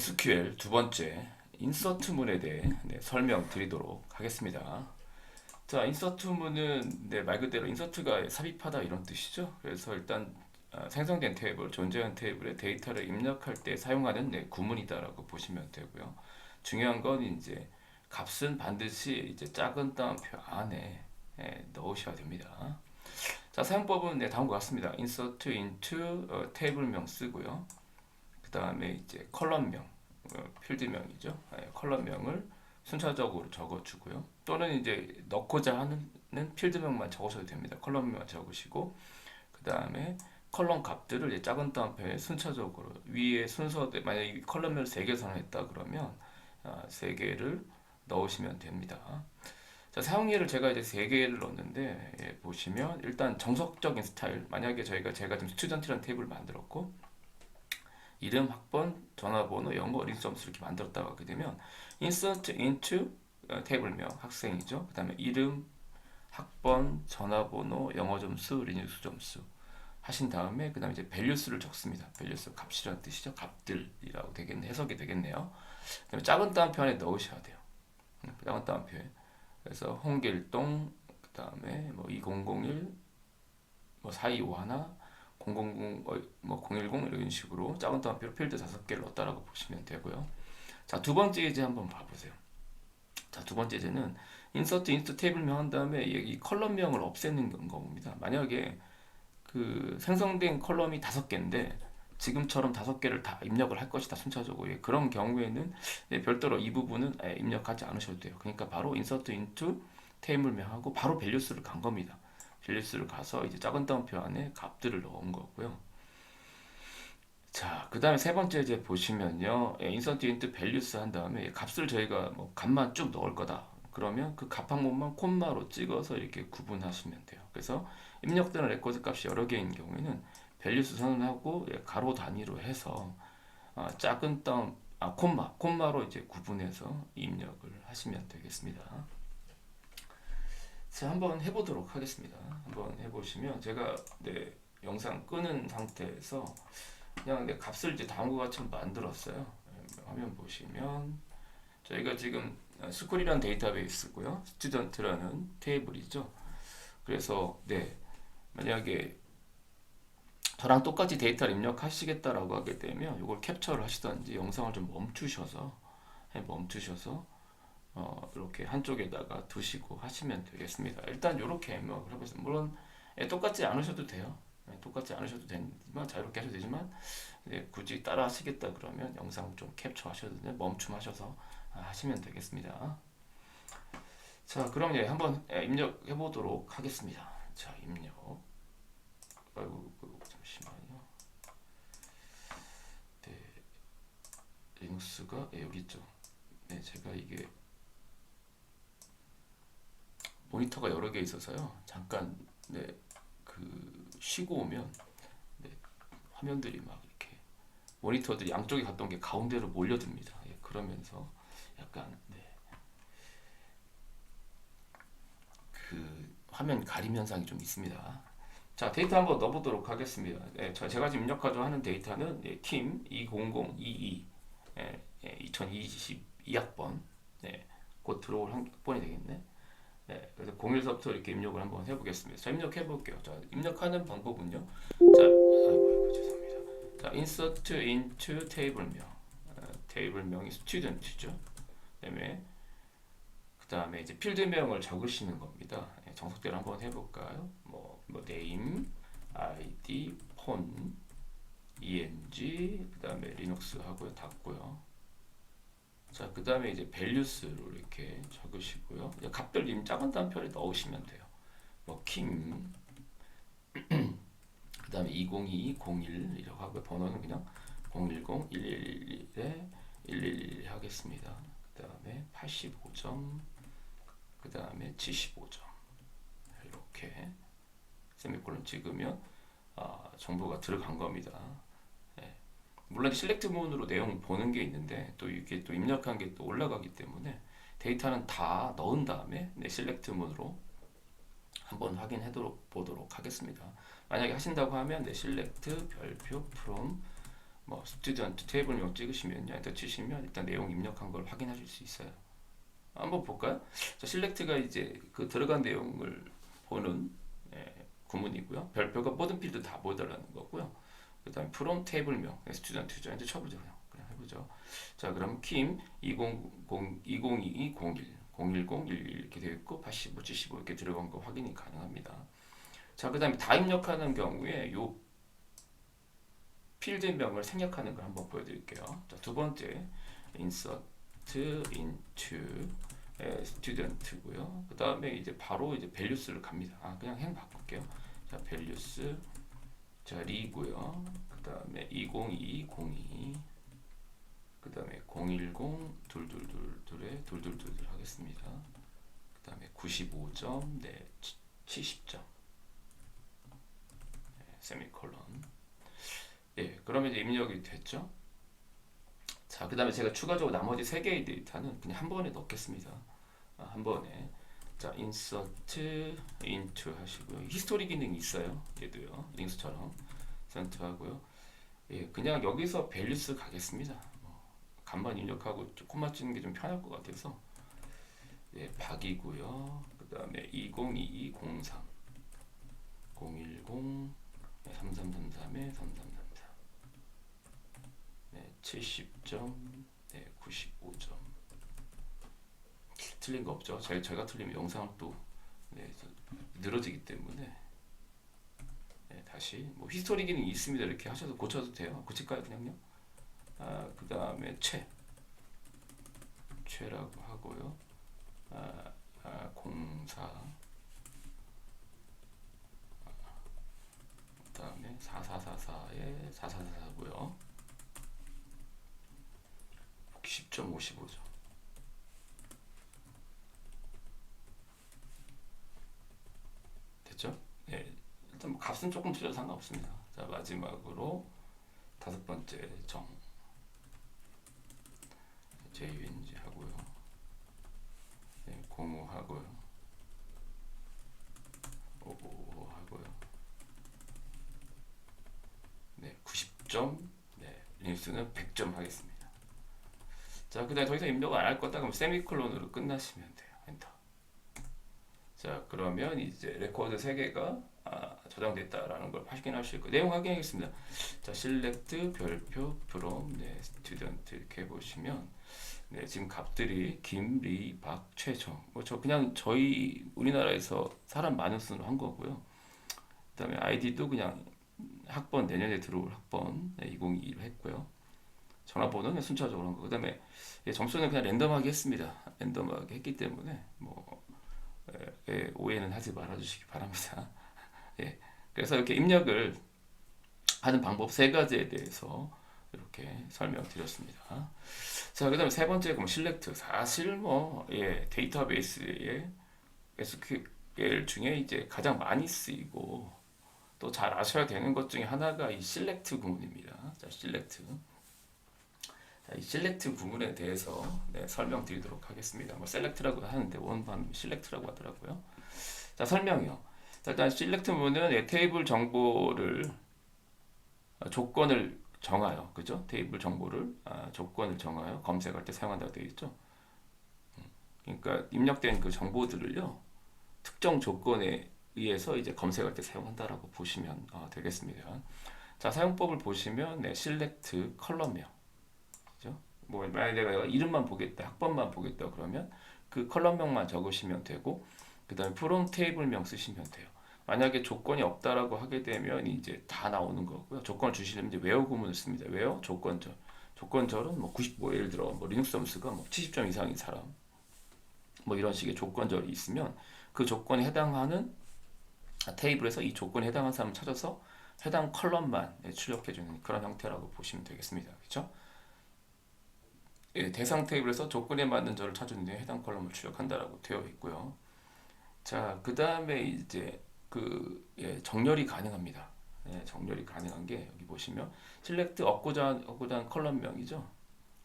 SQL 두 번째 인서트문에 대해 네, 설명드리도록 하겠습니다. 자, 인서트문은 네, 말 그대로 인서트가 삽입하다 이런 뜻이죠. 그래서 일단 아, 생성된 테이블, 존재한 테이블에 데이터를 입력할 때 사용하는 네, 구문이다라고 보시면 되고요. 중요한 건 이제 값은 반드시 이제 작은 따옴표 안에 예, 넣으셔야 됩니다. 자, 사용법은 네, 다음과 같습니다. insert into 어, 테이블명 쓰고요. 그 다음에 이제 컬럼명, 어, 필드명이죠. 예, 컬럼명을 순차적으로 적어주고요. 또는 이제 넣고자 하는 필드명만 적으셔도 됩니다. 컬럼명만 적으시고 그 다음에 컬럼 값들을 작은 따옴표에 순차적으로 위에 순서대 만약 에 컬럼을 세개 선언했다 그러면 아, 세 개를 넣으시면 됩니다. 자, 사용예를 제가 이제 세 개를 넣었는데 예, 보시면 일단 정석적인 스타일 만약에 저희가 제가 지금 스튜던트라는 테이블을 만들었고 이름, 학번, 전화번호, 영어, 어린 점수 이렇게 만들었다고 하게 되면 insert into 어, 테이블명 학생이죠. 그 다음에 이름, 학번, 전화번호, 영어 점수, 리뉴스 점수 하신 다음에 그 다음에 이제 values를 적습니다. values 값이라는 뜻이죠. 값들이라고 되겠네 해석이 되겠네요. 그다음에 작은 따옴표 안에 넣으셔야 돼요. 음, 작은 따옴표에 그래서 홍길동 그 다음에 뭐 2001, 뭐 4251, 000, 어, 뭐010 이런 식으로 작은 따옴표로 필드 다섯 개를 넣었다라고 보시면 되고요. 자, 두 번째 예제 한번 봐보세요. 자, 두 번째 예제는 인서트 인스트 테이블명 한 다음에 이 컬럼명을 없애는 겁니다. 만약에 그 생성된 컬럼이 다섯 개인데 지금처럼 다섯 개를 다 입력을 할 것이다 순차적으로 예, 그런 경우에는 예, 별도로 이 부분은 예, 입력하지 않으셔도 돼요. 그러니까 바로 인서트 인투 테이블명하고 바로 밸류스를 간 겁니다. 밸류스를 가서 이제 작은 따옴표 안에 값들을 넣은 거고요. 자, 그 다음에 세 번째 이제 보시면요. 인서트 인투 밸류스 한 다음에 값을 저희가 뭐 값만 쭉 넣을 거다. 그러면 그값한 번만 콤마로 찍어서 이렇게 구분하시면 돼요. 그래서 입력되는 레코드 값이 여러 개인 경우에는 밸류스 선언하고 예, 가로 단위로 해서 아, 작은 따옴 아 콤마 콤마로 이제 구분해서 입력을 하시면 되겠습니다. 자 한번 해보도록 하겠습니다. 한번 해보시면 제가 네, 영상 끄는 상태에서 그냥 내 값을 이제 다음과 같이 만들었어요. 네, 화면 보시면 저희가 지금 스쿨이라는 데이터베이스고요, 스튜던트라는 테이블이죠. 그래서 네 만약에 저랑 똑같이 데이터를 입력하시겠다라고 하게 되면 이걸 캡처를 하시든지 영상을 좀 멈추셔서 네, 멈추셔서 어, 이렇게 한쪽에다가 두시고 하시면 되겠습니다. 일단 이렇게 입력을 해보세요. 물론 예, 똑같지 않으셔도 돼요. 예, 똑같지 않으셔도 되지만 자유롭게 하셔도 되지만 예, 굳이 따라 하시겠다 그러면 영상 좀 캡처하셔도 돼요. 멈춤하셔서 아, 하시면 되겠습니다. 자, 그럼 이제 한번 예, 입력해 보도록 하겠습니다. 자, 입력. 아이고, 아이고, 잠시만요. 네, 리눅스가 예, 여기 있죠. 네, 제가 이게 모니터가 여러 개 있어서요. 잠깐 네, 그 쉬고 오면 네, 화면들이 막 이렇게 모니터들이 양쪽에 갔던 게 가운데로 몰려듭니다. 예, 그러면서 약간 네. 그 화면 가림 현상이 좀 있습니다. 자 데이터 한번 넣어보도록 하겠습니다. 네, 저 제가 지금 입력하려 하는 데이터는 네, 킴2002 예, 예, 2022학번 네, 곧 들어올 학번이 되겠네. 네, 그래서 01서부터 이렇게 입력을 한번 해보겠습니다. 자 입력해 볼게요. 자 입력하는 방법은요. 자 아이고, 죄송합니다. 자 insert into 테이블명 어, 테이블명이 student죠. 그다음에 그 다음에 이제 필드명을 적으시는 겁니다. 예, 정석대로 한번 해볼까요? 뭐, 뭐 name, id, 폰, eng, 그 다음에 리눅스 하고요, 닫고요. 자, 그 다음에 이제 values로 이렇게 적으시고요. 값들 님 작은 단편에 넣으시면 돼요. 뭐 king, 그 다음에 202, 01 이라고 하고 번호는 그냥 010, 1111에 111 하겠습니다. 그 다음에 85점, 그 다음에 75점 이렇게 세미콜론 찍으면 아, 정보가 들어간 겁니다. 예. 물론 실렉트 문으로 내용 보는 게 있는데 또 이게 또 입력한 게 또 올라가기 때문에 데이터는 다 넣은 다음에 네, 실렉트 문으로 한번 확인해 보도록 하겠습니다. 만약에 하신다고 하면 네, 실렉트 별표 from 뭐 스튜던트 테이블명 찍으시면요. 엔터 치시면 일단 내용 입력한 걸 확인하실 수 있어요. 한번 볼까요? 자, 실렉트가 이제 그 들어간 내용을 보는 예, 구문이고요. 별표가 모든 필드 다 보여달라는 거고요. 그 다음에 from 테이블명 스튜던트 죠. 이제 쳐보죠. 그냥, 그냥 해보죠. 자, 그럼 킴 2002 2022 01 010 11 이렇게 되어 있고 85 75 이렇게 들어간 거 확인이 가능합니다. 자, 그 다음에 다 입력하는 경우에 요 필드명을 생략하는 걸 한번 보여드릴게요. 자, 두 번째 insert into 에, student고요. 그 다음에 이제 바로 이제 values를 갑니다. 아 그냥 행 바꿀게요. 자 values 자 리고요. 그 다음에 2022 02. 그 다음에 010 둘둘둘둘에 둘둘둘둘 하겠습니다. 그 다음에 95점 네 70점 네, 세미콜론 예 그러면 이제 입력이 됐죠. 자, 그 다음에 제가 추가적으로 나머지 세 개의 데이터는 그냥 한 번에 넣겠습니다. 아, 한 번에. 자, insert into 하시고요. 히스토리 기능이 있어요. 얘도요. 링스처럼. 센터 하고요. 예, 그냥 여기서 values 가겠습니다. 뭐, 간만 입력하고 좀 콤마 찍는 게 좀 편할 것 같아서. 예, 박이고요. 그 다음에 202203 010 3333에 3333 네, 70점, 네, 95점. 틀린 거 없죠? 제가, 제가 틀리면 영상을 또 네, 저- 늘어지기 때문에 네, 다시 뭐 히스토리 기능이 있습니다. 이렇게 하셔서 고쳐도 돼요. 고칠까요, 그냥요? 아, 그 다음에 최, 최라고 하고요. 아, 아, 04. 그 다음에 4444에 4444고요. 10.55죠. 됐죠? 예, 일단 뭐 값은 조금 틀려도 상관없습니다. 자 마지막으로 다섯 번째 정 JUNG 하고요. 네, 공호 하고요. 오오 하고요. 네, 90점. 네, 리눅스는 100점 하겠습니다. 자, 그다음에 더 이상 입력 안할 거다 그럼 세미콜론으로 끝나시면 돼요. 엔터. 자, 그러면 이제 레코드 3개가 아, 저장됐다라는 걸 확인할 수 있고 내용 확인하겠습니다. 자, select 별표 from 네, student 이렇게 보시면 네, 지금 값들이 김, 리, 박, 최정. 뭐 저 그냥 저희 우리나라에서 사람 많은 순으로 한 거고요. 그다음에 아이디도 그냥 학번 내년에 들어올 학번 네, 2022로 했고요. 전화번호는 순차적으로 한 거. 그다음에 예, 점수는 그냥 랜덤하게 했습니다. 랜덤하게 했기 때문에 뭐 오해는 하지 말아주시기 바랍니다. 예, 그래서 이렇게 입력을 하는 방법 세 가지에 대해서 이렇게 설명드렸습니다. 자, 그 다음에 세 번째 그럼 실렉트. 사실 뭐 예, 데이터베이스의 SQL 중에 이제 가장 많이 쓰이고 또 잘 아셔야 되는 것 중에 하나가 이 실렉트 구문입니다. 자, 실렉트. 자, 이 셀렉트 구문에 대해서 네, 설명드리도록 하겠습니다. 뭐 셀렉트라고 하는데 원반 실렉트라고 하더라고요. 자 설명이요. 자, 일단 셀렉트 문은 네, 테이블 정보를 아, 조건을 정하여, 그죠? 테이블 정보를 아, 조건을 정하여 검색할 때 사용한다고 되어 있죠. 음, 그러니까 입력된 그 정보들을요 특정 조건에 의해서 이제 검색할 때 사용한다라고 보시면 어, 되겠습니다. 자 사용법을 보시면 네, 컬럼명 그죠? 뭐 만약에 내가 이름만 보겠다, 학번만 보겠다 그러면 그 컬럼명만 적으시면 되고 그 다음에 프롬 테이블명 쓰시면 돼요. 만약에 조건이 없다라고 하게 되면 이제 다 나오는 거고요. 조건을 주시려면 이제 웨어 구문을 씁니다. 웨어 조건절. 조건절은 뭐 90, 뭐 예를 들어 뭐 리눅스 점수가 뭐 70점 이상인 사람 뭐 이런 식의 조건절이 있으면 그 조건에 해당하는 테이블에서 이 조건에 해당하는 사람을 찾아서 해당 컬럼만 예, 출력해 주는 그런 형태라고 보시면 되겠습니다. 그렇죠? 예, 대상 테이블에서 조건에 맞는 절을 찾은 뒤에 해당 컬럼을 출력한다라고 되어 있고요. 자, 그 다음에 이제 그 예, 정렬이 가능합니다. 예, 정렬이 가능한 게 여기 보시면 select 얻고자 얻고자 하는 컬럼명이죠.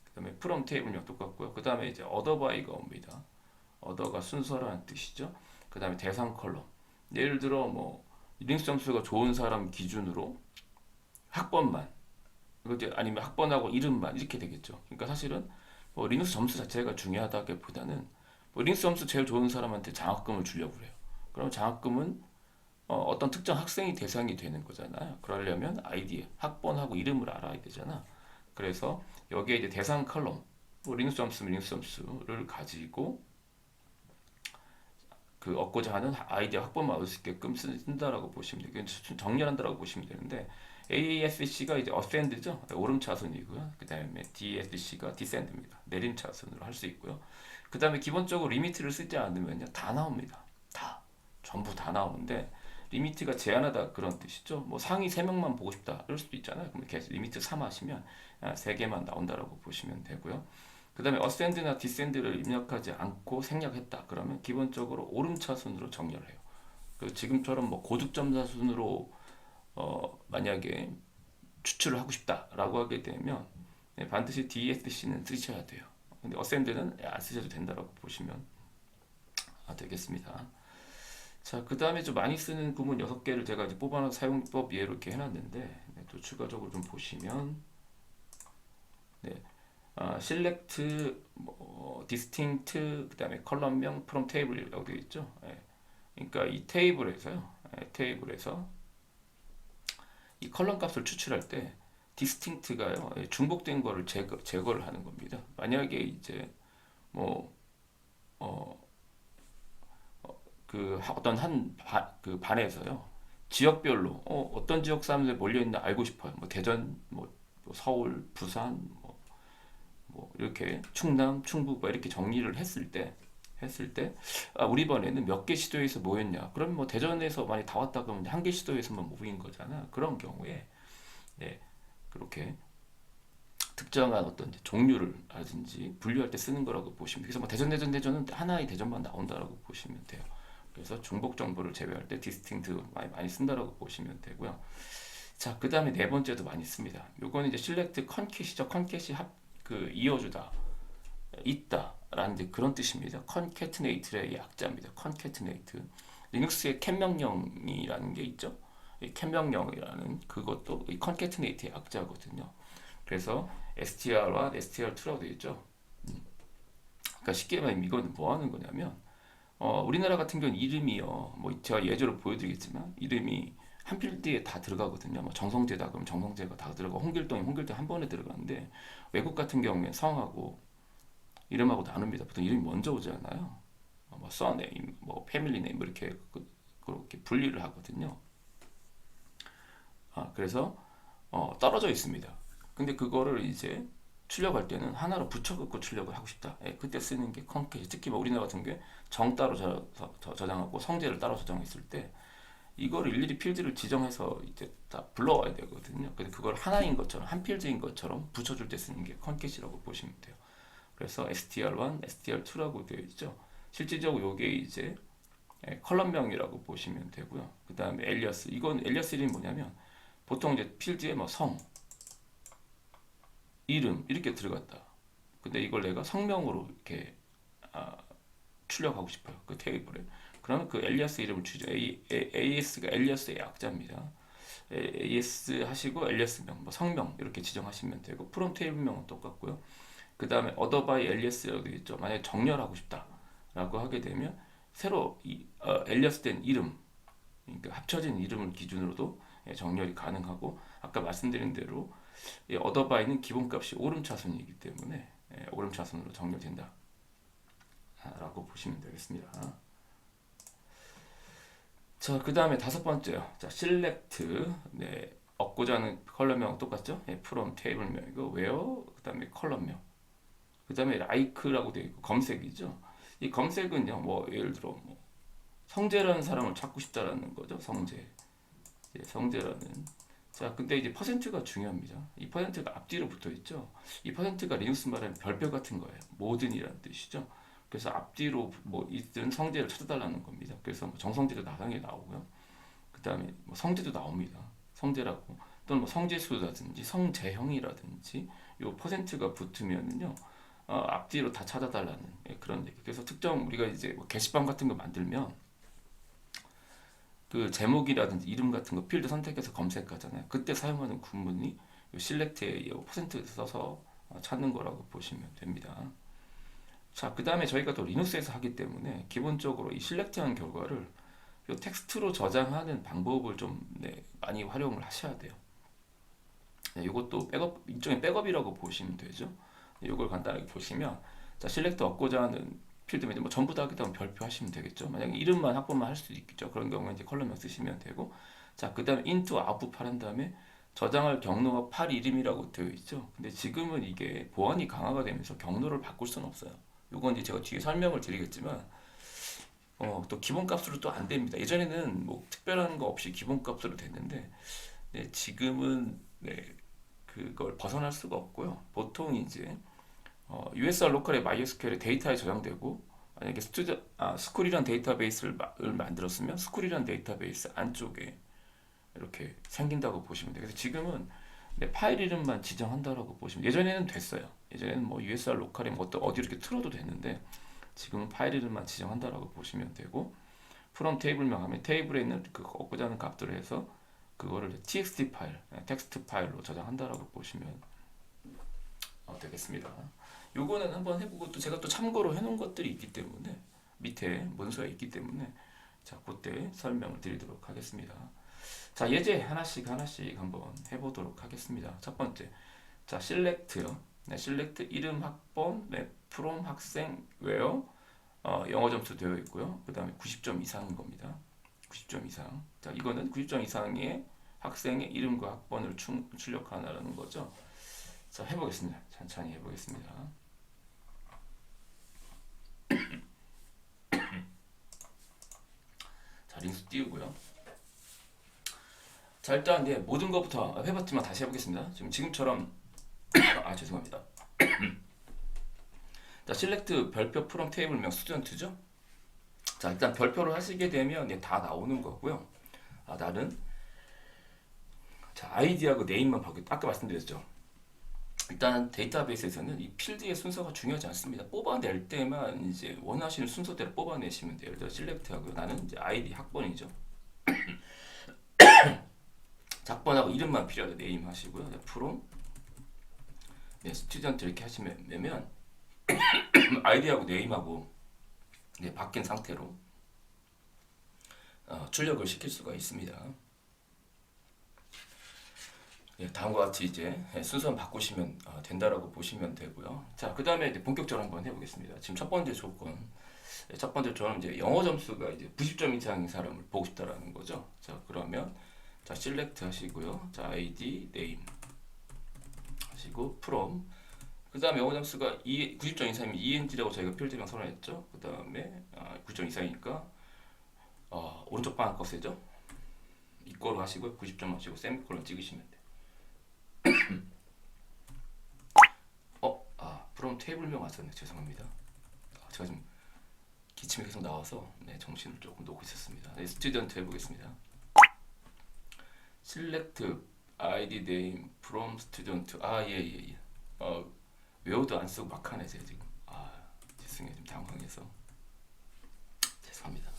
그 다음에 from 테이블명 똑같고요. 그 다음에 이제 order by가 옵니다. order가 순서라는 뜻이죠. 그 다음에 대상 컬럼. 예를 들어 뭐 링스 점수가 좋은 사람 기준으로 학번만 이제 아니면 학번하고 이름만 이렇게 되겠죠. 그러니까 사실은 뭐 리눅스 점수 자체가 중요하다기보다는 뭐 리눅스 점수 제일 좋은 사람한테 장학금을 주려고 그래요. 그럼 장학금은 어, 어떤 특정 학생이 대상이 되는 거잖아요. 그러려면 아이디, 학번하고 이름을 알아야 되잖아. 그래서 여기에 이제 대상 컬럼, 뭐 리눅스 점수, 리눅스 점수를 가지고 그 얻고자 하는 아이디어 학번만 얻을 수 있게끔 쓴- 쓴다라고 보시면. 이건 정렬한다라고 보시면 되는데 AASC가 이제 어센드죠. 오름 차순이고요. 그 다음에 DSC가 디센드입니다. 내림 차순으로 할 수 있고요. 그 다음에 기본적으로 리미트를 쓰지 않으면요 다 나옵니다. 다 전부 다 나오는데 리미트가 제한하다 그런 뜻이죠. 뭐 상위 3명만 보고 싶다 이럴 수도 있잖아요. 그럼 계속 리미트 3 하시면 3개만 나온다라고 보시면 되고요. 그 다음에 어센드나 디센드를 입력하지 않고 생략했다. 그러면 기본적으로 오름차순으로 정렬해요. 그 지금처럼 뭐 고득점자 순으로 어 만약에 추출을 하고 싶다라고 하게 되면 네, 반드시 DSC는 쓰셔야 돼요. 근데 어센드는 안 쓰셔도 된다라고 보시면 아, 되겠습니다. 자, 그 다음에 좀 많이 쓰는 구문 6개를 제가 이제 뽑아놓은 사용법 예로 이렇게 해놨는데 네, 또 추가적으로 좀 보시면 네, 아, select, 뭐, distinct, 그 다음에 컬럼명, from table이라고 되어 있죠. 예. 그러니까 이 테이블에서요, 예, 테이블에서 이 컬럼 값을 추출할 때 distinct가요, 예, 중복된 거를 제거, 제거를 하는 겁니다. 만약에 이제 뭐, 어, 어, 그 하- 어떤 한그 반에서요, 지역별로 어, 어떤 지역 사람들 몰려 있나 알고 싶어요. 뭐 대전, 뭐, 뭐 서울, 부산, 뭐 뭐 이렇게 충남, 충북 뭐 이렇게 정리를 했을 때 했을 때 아, 우리 반에는 몇 개 시도에서 모였냐? 그럼 뭐 대전에서 많이 다 왔다 그러면 한 개 시도에서만 모인 거잖아. 그런 경우에 네 그렇게 특정한 어떤 종류를 라든지 분류할 때 쓰는 거라고 보시면. 그래서 뭐 대전 대전 대전은 하나의 대전만 나온다라고 보시면 돼요. 그래서 중복 정보를 제외할 때 디스팅트 많이 많이 쓴다라고 보시면 되고요. 자, 그 다음에 네 번째도 많이 씁니다. 요거는 이제 실렉트 컨캣이죠. 컨캣이 합, 그 이어주다, 있다 라는 그런 뜻입니다. 컨캐트네이트의 약자입니다. 컨캐트네이트. 리눅스의 cat 명령이라는 게 있죠. 이 cat 명령이라는 그것도 이 컨캐트네이트의 약자거든요. 그래서 str와 str2라고 되어 있죠. 음. 그러니까 쉽게 말하면 이건 뭐 하는 거냐면 어, 우리나라 같은 경우는 이름이요. 뭐 제가 예제로 보여드리겠지만 이름이 한 필드에 다 들어가거든요. 뭐 정성재다 그러면 정성재가 다 들어가. 홍길동이 홍길동 한 번에 들어가는데 외국 같은 경우에 성하고 이름하고 나눕니다. 보통 이름이 먼저 오잖아요. 어, 뭐 써네임, 뭐 패밀리네임 뭐 이렇게 그- 그렇게 분리를 하거든요. 아, 그래서 어, 떨어져 있습니다. 근데 그거를 이제 출력할 때는 하나로 붙여갖고 출력을 하고 싶다. 예, 그때 쓰는 게 컨캐시. 특히 뭐 우리나라 같은 게 정 따로 저, 저, 저- 저장하고 성제를 따로 저장했을 때 이거를 일일이 필드를 지정해서 이제 다 불러와야 되거든요. 근데 그걸 하나인 것처럼 한 필드인 것처럼 붙여줄 때 쓰는 게 컨캐시라고 보시면 돼요. 그래서 str1, str2라고 되어 있죠. 실질적으로 이게 이제 예, 컬럼명이라고 보시면 되고요. 그 다음에 엘리어스. 이건 엘리어스 이름이 뭐냐면 보통 이제 필드에 뭐 성, 이름 이렇게 들어갔다. 근데 이걸 내가 성명으로 이렇게 아, 출력하고 싶어요. 그 테이블에. 그러면 그 엘리아스 이름을 주죠. A, AS가 엘리아스의 약자입니다. AS 하시고 엘리아스명, 뭐 성명 이렇게 지정하시면 되고 프롬 테이블명은 똑같고요. 그 다음에 other by alias라고 있죠. 만약에 정렬하고 싶다라고 하게 되면 새로 이, 어, 엘리아스 된 이름, 그러니까 합쳐진 이름을 기준으로도 예, 정렬이 가능하고 아까 말씀드린 대로 이 other by는 기본값이 오름차순이기 때문에 예, 오름차순으로 정렬된다. 라고 보시면 되겠습니다. 자, 그 다음에 다섯 번째요. 자, select. 네, 얻고자 하는 컬럼명 똑같죠? 예, from table명이고, where, 그 다음에 컬럼명. 그 다음에 like라고 되어 있고, 검색이죠. 이 검색은요, 뭐, 예를 들어, 뭐, 성재라는 사람을 찾고 싶다라는 거죠. 성재. 예, 성재라는. 자, 근데 이제 퍼센트가 중요합니다. 이 퍼센트가 앞뒤로 붙어 있죠. 이 퍼센트가 리눅스 말하는 별표 같은 거예요. 모든이라는 뜻이죠. 그래서 앞뒤로 뭐 있든 성재를 찾아달라는 겁니다. 그래서 뭐 정성재도 나중에 나오고요. 그 다음에 뭐 성재도 나옵니다. 성재라고 또는 뭐 성재수라든지 성재형이라든지 요 퍼센트가 붙으면은요 어, 앞뒤로 다 찾아달라는 예, 그런 얘기. 그래서 특정 우리가 이제 뭐 게시판 같은 거 만들면 그 제목이라든지 이름 같은 거 필드 선택해서 검색하잖아요. 그때 사용하는 구문이 실렉트에 퍼센트 써서 어, 찾는 거라고 보시면 됩니다. 자, 그 다음에 저희가 또 리눅스에서 하기 때문에 기본적으로 이 실렉트한 결과를 이 텍스트로 저장하는 방법을 좀 네, 많이 활용을 하셔야 돼요. 네, 이것도 백업 일종의 백업이라고 보시면 되죠. 이걸 간단하게 보시면 자 실렉터 얻고자 하는 필드면 뭐 전부 다 하겠다 면 별표 하시면 되겠죠. 만약에 이름만 확보만 할 수도 있겠죠. 그런 경우에 이제 컬럼명 쓰시면 되고 자 그다음에 into output 한 다음에 저장할 경로가 팔 이름이라고 되어 있죠. 근데 지금은 이게 보안이 강화가 되면서 경로를 바꿀 수는 없어요. 이건 이제 제가 뒤에 설명을 드리겠지만 어, 또 기본값으로 또 안 됩니다. 예전에는 뭐 특별한 거 없이 기본값으로 됐는데 네, 지금은 네, 그걸 벗어날 수가 없고요. 보통 이제 어, USR 로컬의 MySQL에 데이터에 저장되고 만약에 스튜디 아, 스쿨이란 데이터베이스를 만들었으면 스쿨이란 데이터베이스 안쪽에 이렇게 생긴다고 보시면 돼요. 그래서 지금은 네, 파일 이름만 지정한다라고 보시면 예전에는 됐어요. 예전에는 뭐 USR 로컬에 뭐 어디 이렇게 틀어도 됐는데 지금은 파일 이름만 지정한다라고 보시면 되고 프롬 테이블명 하면 테이블에 있는 그 얻고자 하는 값들을 해서 그거를 txt 파일, 텍스트 파일로 저장한다라고 보시면 어, 되겠습니다. 요거는 한번 해보고 또 제가 또 참고로 해놓은 것들이 있기 때문에 밑에 문서에 있기 때문에 자 그때 설명을 드리도록 하겠습니다. 자 예제 하나씩 하나씩 한번 해보도록 하겠습니다. 첫 번째 자 select 네, select 이름 학번 네, from 학생 where 어, 영어 점수 되어 있고요. 그 다음에 90점 이상인 겁니다. 90점 이상. 자, 이거는 90점 이상의 학생의 이름과 학번을 충, 출력하라는 거죠. 자, 해보겠습니다. 천천히 해보겠습니다. 자, 링스 띄우고요. 자, 일단 이제 모든 것부터 해봤지만 다시 해보겠습니다. 지금 지금처럼 아 죄송합니다. 자, select 별표 프롬 테이블명 스튜던트죠. 자, 일단 별표를 하시게 되면 이제 다 나오는 거고요. 아, 나는 자, 아이디하고 네임만 바뀌 아까 말씀드렸죠. 일단 데이터베이스에서는 이 필드의 순서가 중요하지 않습니다. 뽑아낼 때만 이제 원하시는 순서대로 뽑아내시면 돼요. 예를 들어 select 하고요. 나는 이제 아이디 학번이죠. 작번하고 이름만 필요하다. 네임 하시고요. 네, 프롬 네, 스튜던트 이렇게 하시면 되면 아이디하고 네임하고 네, 바뀐 상태로 어, 출력을 시킬 수가 있습니다. 예, 다음과 같이 이제 예, 순서만 바꾸시면 어, 된다라고 보시면 되고요. 자, 그 다음에 이제 본격적으로 한번 해보겠습니다. 지금 첫 번째 조건, 예, 첫 번째 조건 이제 영어 점수가 이제 90점 이상인 사람을 보고 싶다라는 거죠. 자, 그러면 자, select 하시고요. 자, id, name 하시고 from 그 다음에 영어 점수가 2, 90점 이상이면 ENG라고 저희가 필드명 선언했죠. 그 다음에 아, 90점 이상이니까 어, 오른쪽 방향 거 세죠. 이거로 하시고 90점 하시고 세미콜론 찍으시면 돼요. 어, 아, 프롬 테이블명 왔었네. 죄송합니다. 아, 제가 좀 기침이 계속 나와서 네, 정신을 조금 놓고 있었습니다. 네, 스튜던트 해보겠습니다. select id name from student. 아, 예, 예, 예. 어, 외워도 안 쓰고 막 하네, 제가 지금. 아, 죄송해요. 좀 당황해서. 죄송합니다.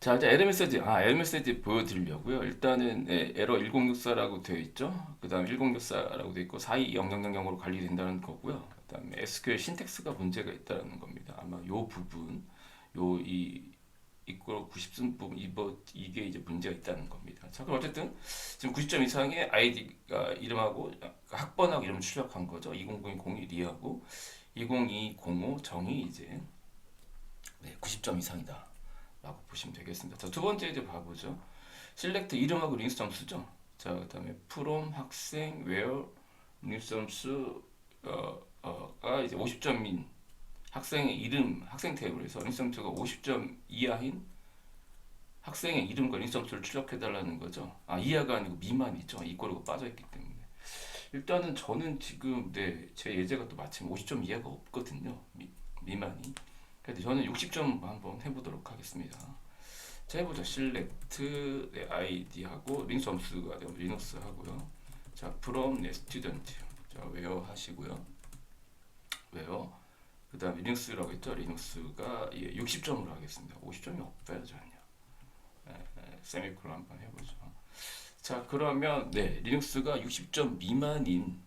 자 이제 에러 메시지 아 에러 메시지 보여드리려고요. 일단은 네, 에러 1064라고 되어 있죠. 그 다음 1064라고 되어 있고 42000으로 관리된다는 거고요. 그 다음에 SQL 신텍스가 문제가 있다는 겁니다. 아마 요 부분 요이 이거 90승 부분 이거 이게 이제 문제가 있다는 겁니다. 자 그럼 어쨌든 지금 90점 이상의 아이디가 이름하고 학번하고 이름을 출력한 거죠. 200201이하고 20205 정이 이제 네, 90점 이상이다 라고 보시면 되겠습니다. 자, 두 번째 이제 봐보죠. select 이름하고 링스 점수죠. 자, 그 다음에 from 학생 where 링스 점수 어, 어가 이제 50점인 학생의 이름 학생 테이블에서 링스 점수가 50점 이하인 학생의 이름과 링스 점수를 출력해 달라는 거죠. 아, 이하가 아니고 미만이죠. 이거로 빠져 있기 때문에. 일단은 저는 지금 네, 제 예제가 또 마침 50점 이하가 없거든요. 미, 미만이. 그래도 저는 60점 한번 해보도록 하겠습니다. 자 해보죠. select 네, id하고 링 점수가 리눅스 하고요. 자 from 네, student 자 where 하시고요. where 그 다음 리눅스라고 했죠. 리눅스가 예, 60점으로 하겠습니다. 50점이 없어요 전혀. 에, 에, 세미콜론 한번 해보죠. 자 그러면 네 리눅스가 60점 미만인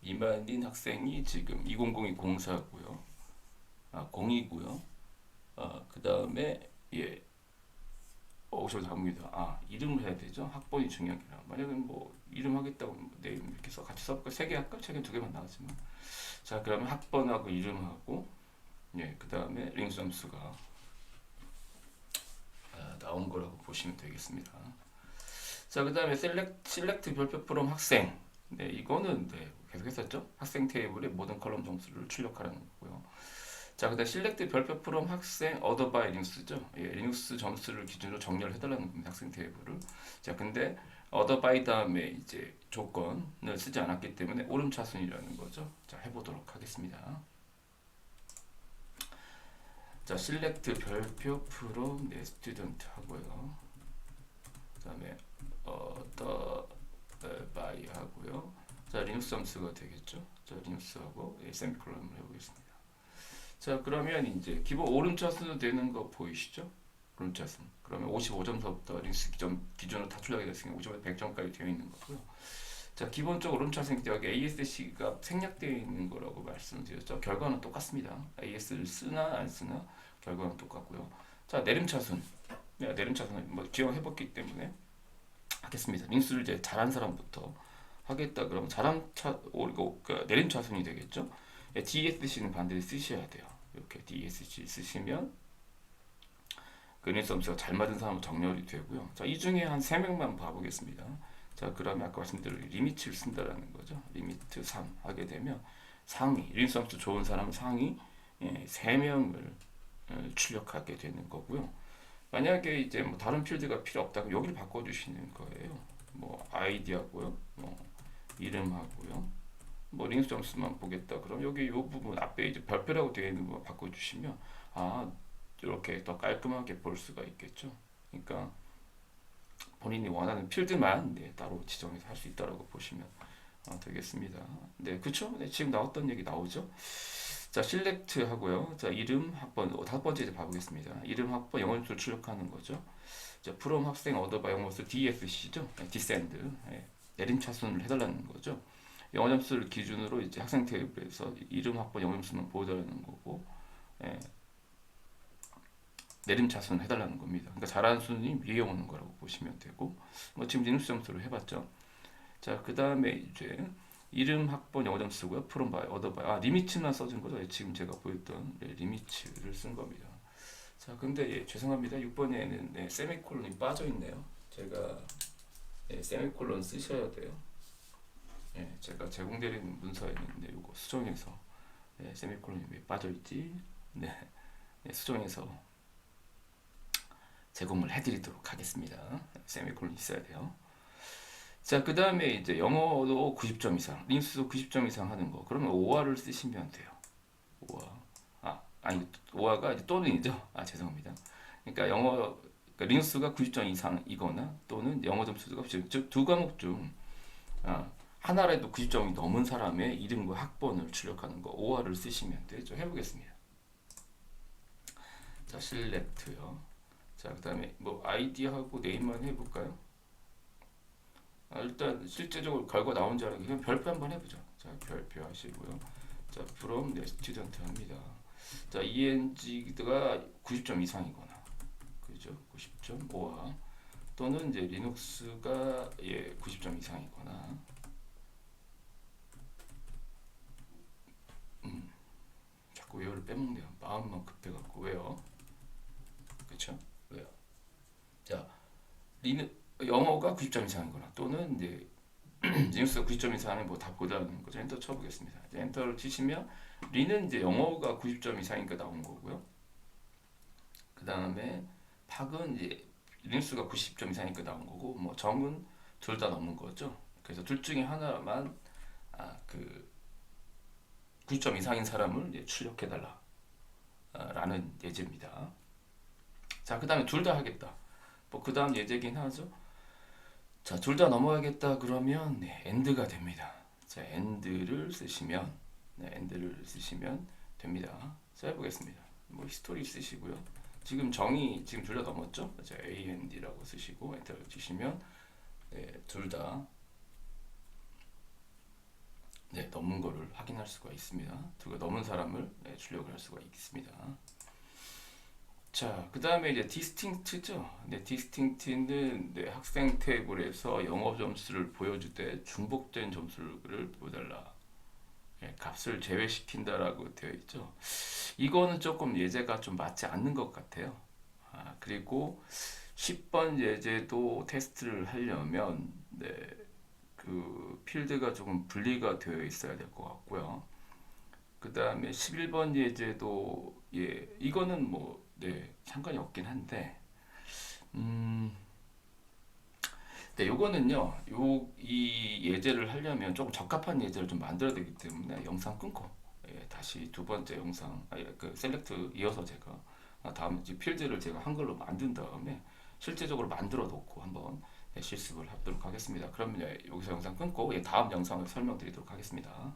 미만인 학생이 지금 2002 공사고요. 아 0이고요. 아 그 다음에 예 어, 저 답니다. 아 이름을 해야 되죠. 학번이 중요한 게 만약에 뭐 이름 하겠다고 뭐 네임 이렇게 써 같이 써볼까 세 개 할까 책에 두 개만 나왔지만 자 그러면 학번하고 이름하고 예 그 다음에 링스 점수가 아, 나온 거라고 보시면 되겠습니다. 자, 그 다음에 셀렉트, 셀렉트 별표 프롬 학생. 네, 이거는 네, 계속 했었죠. 학생 테이블에 모든 컬럼 점수를 출력하라는 거고요. 자, 그 다음 실렉트 별표 프롬 학생 어더 바이 리눅스죠. 예, 리눅스 점수를 기준으로 정렬을 해달라는 겁니다. 학생 테이블을. 자, 근데 어더 바이 다음에 이제 조건을 쓰지 않았기 때문에 오름 차순이라는 거죠. 자, 해 보도록 하겠습니다. 자, 실렉트 별표 프롬 네 스튜던트 하고요. 그다음에 어더 바이 하고요. 자, 리눅스 점수가 되겠죠. 자, 리눅스하고 예, 세미콜론을 해 보겠습니다. 자, 그러면 이제 기본 오름차순 되는 거 보이시죠? 오름차순. 그러면 55점서부터 리눅스 기준, 기준으로 다 출력이 됐으니까 50에서 100점까지 되어 있는 거고요. 자, 기본적으로 오름차순 여기 ASC가 생략되어 있는 거라고 말씀드렸죠. 결과는 똑같습니다. AS를 쓰나 안 쓰나 결과는 똑같고요. 자, 내림차순. 네, 내림차순은 뭐 기억해봤기 때문에 하겠습니다. 링스를 이제 잘한 사람부터 하겠다 그러면 잘한 차 오리고 그 내림 차순이 되겠죠. 예, DSC는 반드시 쓰셔야 돼요. 이렇게 DSC 쓰시면 그 링스 점수가 잘 맞은 사람은 정렬이 되고요. 자, 이 중에 한세 명만 봐보겠습니다. 자, 그러면 아까 말씀드린 리미트를 쓴다라는 거죠. 리미트 3 하게 되면 상위 링스 점수 좋은 사람은 상위 예, 3명을 어, 출력하게 되는 거고요. 만약에 이제 뭐 다른 필드가 필요 없다면 여기를 바꿔주시는 거예요. 뭐 아이디하고요, 뭐 이름하고요, 뭐 링스 점수만 보겠다. 그럼 여기 이 부분 앞에 이제 별표라고 되어 있는 거 바꿔주시면 아 이렇게 더 깔끔하게 볼 수가 있겠죠. 그러니까 본인이 원하는 필드만 네, 따로 지정해서 할 수 있다라고 보시면 어, 되겠습니다. 네, 그렇죠? 네, 지금 나왔던 얘기 나오죠? 자, 실렉트 하고요. 자, 이름 학번 어, 다섯 번째 이제 봐보겠습니다. 이름 학번 영어 점수를 출력하는 거죠. 자, 프롬 학생 어더바 영어 점수 DSC죠. 네, 디센드 네, 내림 차순을 해달라는 거죠. 영어 점수를 기준으로 이제 학생 테이블에서 이름 학번 영어 점수만 보여달라는 거고, 예, 내림 차순 해달라는 겁니다. 그러니까 잘하는 순위 위에 오는 거라고 보시면 되고, 뭐 지금 리눅스 점수로 해봤죠. 자, 그 다음에 이제 이름 학번 영어 점수고요. 프롬 바이 어더 바이 아 리미츠만 써준 거죠. 예, 지금 제가 보였던 네, 리미츠를 쓴 겁니다. 자, 근데 예, 죄송합니다. 6번에는 네, 세미콜론이 빠져 있네요. 제가 예, 세미콜론 쓰셔야 돼요. 예, 제가 제공드리는 문서에는 네, 요거 수정해서 예, 세미콜론이 왜 빠져 있지? 네, 네, 수정해서 제공을 해드리도록 하겠습니다. 세미콜론 있어야 돼요. 자, 그 다음에 이제 영어도 90점 이상, 링스도 90점 이상 하는 거. 그러면 오화를 쓰시면 돼요. 오화. 아, 아니, 오화가 또는이죠. 아, 죄송합니다. 그러니까 영어, 그러니까 링스가 90점 이상이거나 또는 영어 점수가 90점, 즉두 과목 중 아, 하나라도 90점이 넘은 사람의 이름과 학번을 출력하는 거, 오화를 쓰시면 되죠. 해보겠습니다. 자, 실렉트요. 자, 그 다음에 뭐 아이디하고 네임만 해볼까요? 아, 일단 실제적으로 결과 나온 줄 알고 그냥 별표 한번 해보죠. 자 별표 하시고요. 자 from 네 스튜던트 합니다. 자 eng가 90점 이상이거나 그죠? 90점 5화 또는 이제 리눅스가 예 90점 이상이거나 음 자꾸 외어를 빼먹네요. 마음만 급해갖고 왜요? 그쵸? 왜요? 자 리눅 영어가 90점 이상이거나 또는 이제 리눅스가 90점 이상은 뭐다 보다는 거죠. 엔터 쳐보겠습니다. 이제 엔터를 치시면 리는 이제 영어가 90점 이상이니까 나온 거고요. 그 다음에 팍은 이제 리눅스가 90점 이상이니까 나온 거고 뭐 정은 둘 다 넘는 거죠. 그래서 둘 중에 하나만 아, 그 90점 이상인 사람을 출력해달라 아, 라는 예제입니다. 자, 그 다음에 둘 다 하겠다. 뭐 그 다음 예제긴 하죠. 자, 둘 다 넘어가겠다 그러면 네, end가 됩니다. 자, end를 쓰시면 네, end를 쓰시면 됩니다. 자, 해보겠습니다. 뭐 히스토리 쓰시고요. 지금 정의 지금 둘 다 넘었죠? 자, AND라고 쓰시고 엔터를 치시면 네, 둘다 네, 넘은 거를 확인할 수가 있습니다. 두가 넘은 사람을 네, 출력을 할 수가 있습니다. 자, 그 다음에 이제 디스팅트죠. 네, 디스팅트는 네, 학생 테이블에서 영어 점수를 보여줄 때 중복된 점수를 보여달라. 네, 값을 제외시킨다라고 되어 있죠. 이거는 조금 예제가 좀 맞지 않는 것 같아요. 아, 그리고 10번 예제도 테스트를 하려면 네, 그 필드가 조금 분리가 되어 있어야 될 것 같고요. 그 다음에 11번 예제도 예 이거는 뭐 네 상관이 없긴 한데 음, 네 요거는요 요 이 예제를 하려면 조금 적합한 예제를 좀 만들어야 되기 때문에 영상 끊고 예, 다시 두 번째 영상 아니 그 셀렉트 이어서 제가 아, 다음 필드를 제가 한글로 만든 다음에 실제적으로 만들어 놓고 한번 네, 실습을 하도록 하겠습니다. 예, 여기서 영상 끊고 예, 다음 영상을 설명드리도록 하겠습니다.